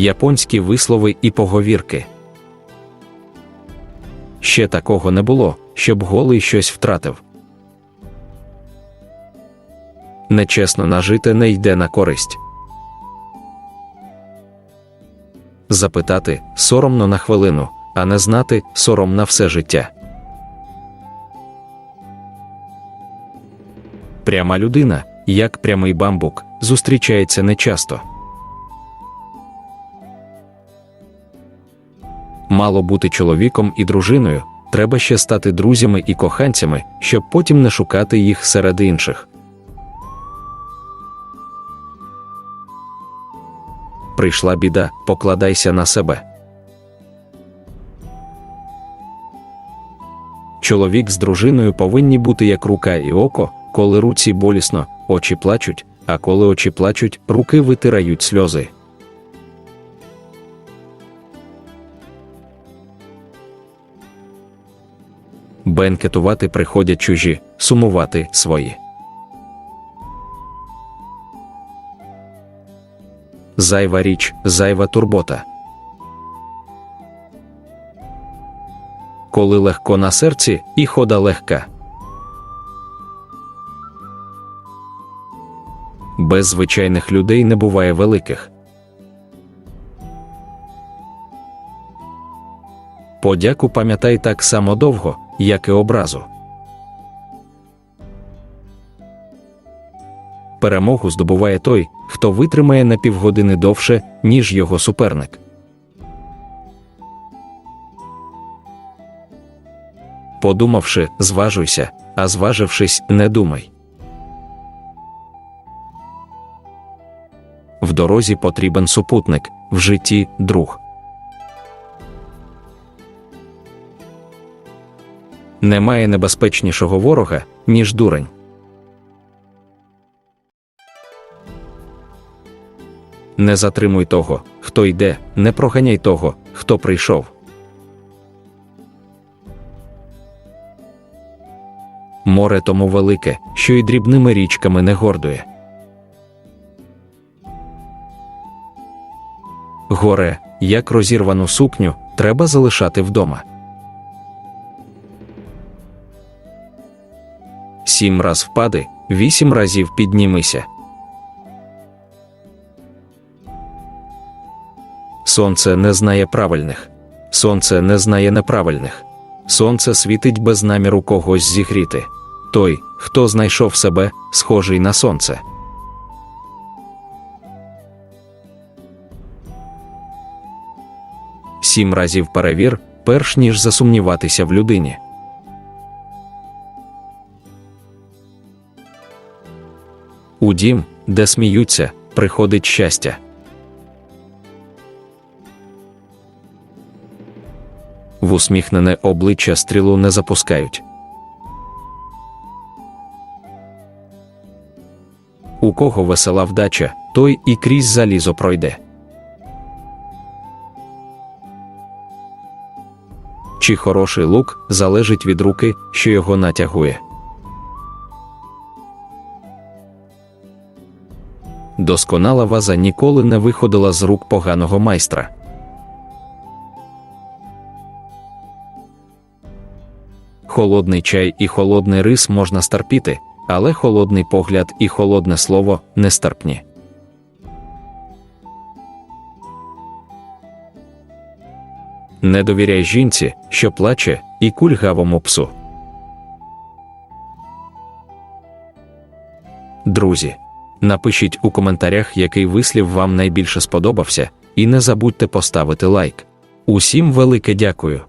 японські вислови і поговірки. Ще такого не було, щоб голий щось втратив. Нечесно нажити не йде на користь. Запитати соромно на хвилину, а не знати сором на все життя. Пряма людина, як прямий бамбук, зустрічається нечасто. Мало бути чоловіком і дружиною, треба ще стати друзями і коханцями, щоб потім не шукати їх серед інших. Прийшла біда, покладайся на себе. Чоловік з дружиною повинні бути як рука і око, коли руці болісно, очі плачуть, а коли очі плачуть, руки витирають сльози. Бенкетувати приходять чужі, сумувати свої. Зайва річ, зайва турбота. Коли легко на серці, і хода легка. Без звичайних людей не буває великих. Подяку пам'ятай так само довго, як і образу. Перемогу здобуває той, хто витримає на півгодини довше, ніж його суперник. Подумавши, зважуйся, а зважившись, не думай. В дорозі потрібен супутник, в житті друг. Немає небезпечнішого ворога, ніж дурень. Не затримуй того, хто йде, не проганяй того, хто прийшов. Море тому велике, що й дрібними річками не гордує. Горе, як розірвану сукню, треба залишати вдома. Сім раз впади, вісім разів піднімися. Сонце не знає правильних, сонце не знає неправильних. Сонце світить без наміру когось зігріти. Той, хто знайшов себе, схожий на сонце. Сім разів перевір, перш ніж засумніватися в людині. У дім, де сміються, приходить щастя. В усміхнене обличчя стрілу не запускають. У кого весела вдача, той і крізь залізо пройде. Чи хороший лук залежить від руки, що його натягує. Досконала ваза ніколи не виходила з рук поганого майстра. Холодний чай і холодний рис можна старпіти, але холодний погляд і холодне слово нестерпні. Не довіряй жінці, що плаче, і кульгавому псу. Друзі, напишіть у коментарях, який вислів вам найбільше сподобався, і не забудьте поставити лайк. Усім велике дякую!